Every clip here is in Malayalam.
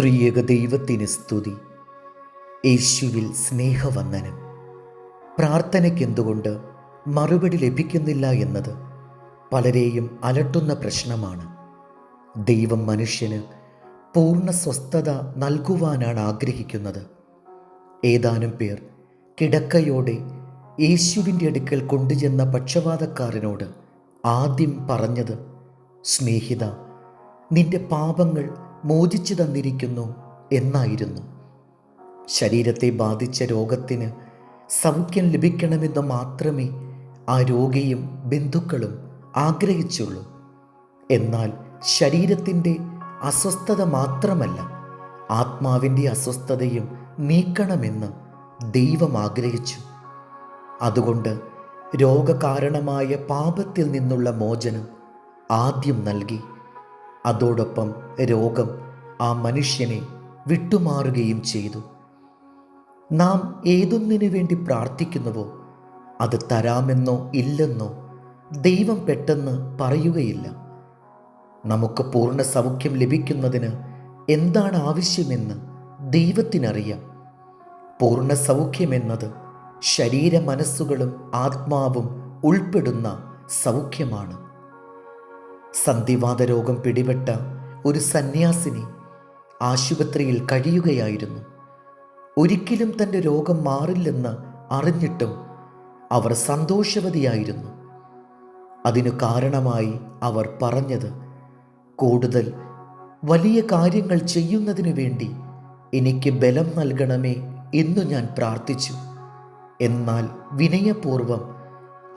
ത്രിയേക ദൈവത്തിന് സ്തുതി. യേശുവിൽ സ്നേഹവന്ദനം. പ്രാർത്ഥനയ്ക്ക് എന്തുകൊണ്ട് മറുപടി ലഭിക്കുന്നില്ല എന്നത് പലരെയും അലട്ടുന്ന പ്രശ്നമാണ്. ദൈവം മനുഷ്യന് പൂർണ സ്വസ്ഥത നൽകുവാനാണ് ആഗ്രഹിക്കുന്നത്. ഏതാനും പേർ കിടക്കയോടെ യേശുവിന്റെ അടുക്കൽ കൊണ്ടുചെന്ന പക്ഷപാതക്കാരനോട് ആദ്യം പറഞ്ഞത് സ്നേഹിത നിന്റെ പാപങ്ങൾ മോചിച്ചു തന്നിരിക്കുന്നു എന്നായിരുന്നു. ശരീരത്തെ ബാധിച്ച രോഗത്തിന് സൗഖ്യം ലഭിക്കണമെന്ന് മാത്രമേ ആ രോഗിയും ബന്ധുക്കളും ആഗ്രഹിച്ചുള്ളൂ. എന്നാൽ ശരീരത്തിന്റെ അസ്വസ്ഥത മാത്രമല്ല ആത്മാവിന്റെ അസ്വസ്ഥതയും നീക്കണമെന്ന് ദൈവം ആഗ്രഹിച്ചു. അതുകൊണ്ട് രോഗകാരണമായ പാപത്തിൽ നിന്നുള്ള മോചനം ആദ്യം നൽകി. അതോടൊപ്പം രോഗം ആ മനുഷ്യനെ വിട്ടുമാറുകയും ചെയ്തു. നാം ഏതൊന്നിനു വേണ്ടി പ്രാർത്ഥിക്കുന്നുവോ അത് തരാമെന്നോ ഇല്ലെന്നോ ദൈവം പെട്ടെന്ന് പറയുകയില്ല. നമുക്ക് പൂർണ സൗഖ്യം ലഭിക്കുന്നതിന് എന്താണ് ആവശ്യമെന്ന് ദൈവത്തിനറിയാം. പൂർണ സൗഖ്യമെന്നത് ശരീര മനസ്സുകളും ആത്മാവും ഉൾപ്പെടുന്ന സൗഖ്യമാണ്. സന്ധിവാത രോഗം പിടിപെട്ട ഒരു സന്യാസിനി ആശുപത്രിയിൽ കഴിയുകയായിരുന്നു. ഒരിക്കലും തന്റെ രോഗം മാറില്ലെന്ന് അറിഞ്ഞിട്ടും അവർ സന്തോഷവതിയായിരുന്നു. അതിനു കാരണമായി അവർ പറഞ്ഞത് കൂടുതൽ വലിയ കാര്യങ്ങൾ ചെയ്യുന്നതിനു വേണ്ടി എനിക്ക് ബലം നൽകണമേ എന്നു ഞാൻ പ്രാർത്ഥിച്ചു. എന്നാൽ വിനയപൂർവം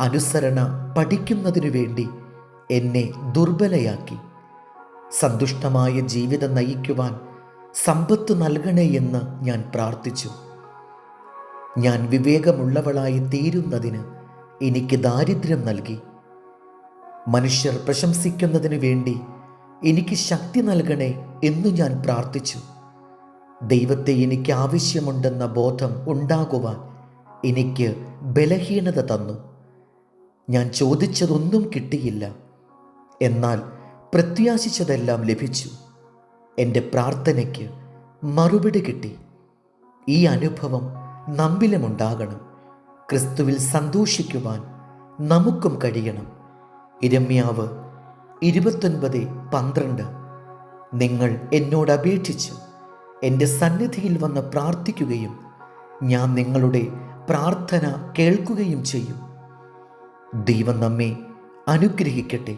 അനുസരണ പഠിക്കുന്നതിനു വേണ്ടി എന്നെ ദുർബലയാക്കി. സന്തുഷ്ടമായ ജീവിതം നയിക്കുവാൻ സമ്പത്ത് നൽകണേ എന്ന് ഞാൻ പ്രാർത്ഥിച്ചു. ഞാൻ വിവേകമുള്ളവളായി തീരുന്നതിന് എനിക്ക് ദാരിദ്ര്യം നൽകി. മനുഷ്യർ പ്രശംസിക്കുന്നതിന് വേണ്ടി എനിക്ക് ശക്തി നൽകണേ എന്ന് ഞാൻ പ്രാർത്ഥിച്ചു. ദൈവത്തെ എനിക്ക് ആവശ്യമുണ്ടെന്ന ബോധം ഉണ്ടാകുവാൻ എനിക്ക് ബലഹീനത തന്നു. ഞാൻ ചോദിച്ചതൊന്നും കിട്ടിയില്ല. എന്നാൽ പ്രത്യാശിച്ചതെല്ലാം ലഭിച്ചു. എന്റെ പ്രാർത്ഥനയ്ക്ക് മറുപടി കിട്ടി. ഈ അനുഭവം നമ്പിലുമുണ്ടാകണം ക്രിസ്തുവിൽ സന്തോഷിക്കുവാൻ നമുക്കും കഴിയണം. ഇരമ്യാവ് ഇരുപത്തൊൻപത് പന്ത്രണ്ട്. നിങ്ങൾ എന്നോട് അപേക്ഷിച്ച് എന്റെ സന്നിധിയിൽ വന്ന് പ്രാർത്ഥിക്കുകയും ഞാൻ നിങ്ങളുടെ പ്രാർത്ഥന കേൾക്കുകയും ചെയ്യും. ദൈവം നമ്മെ അനുഗ്രഹിക്കട്ടെ.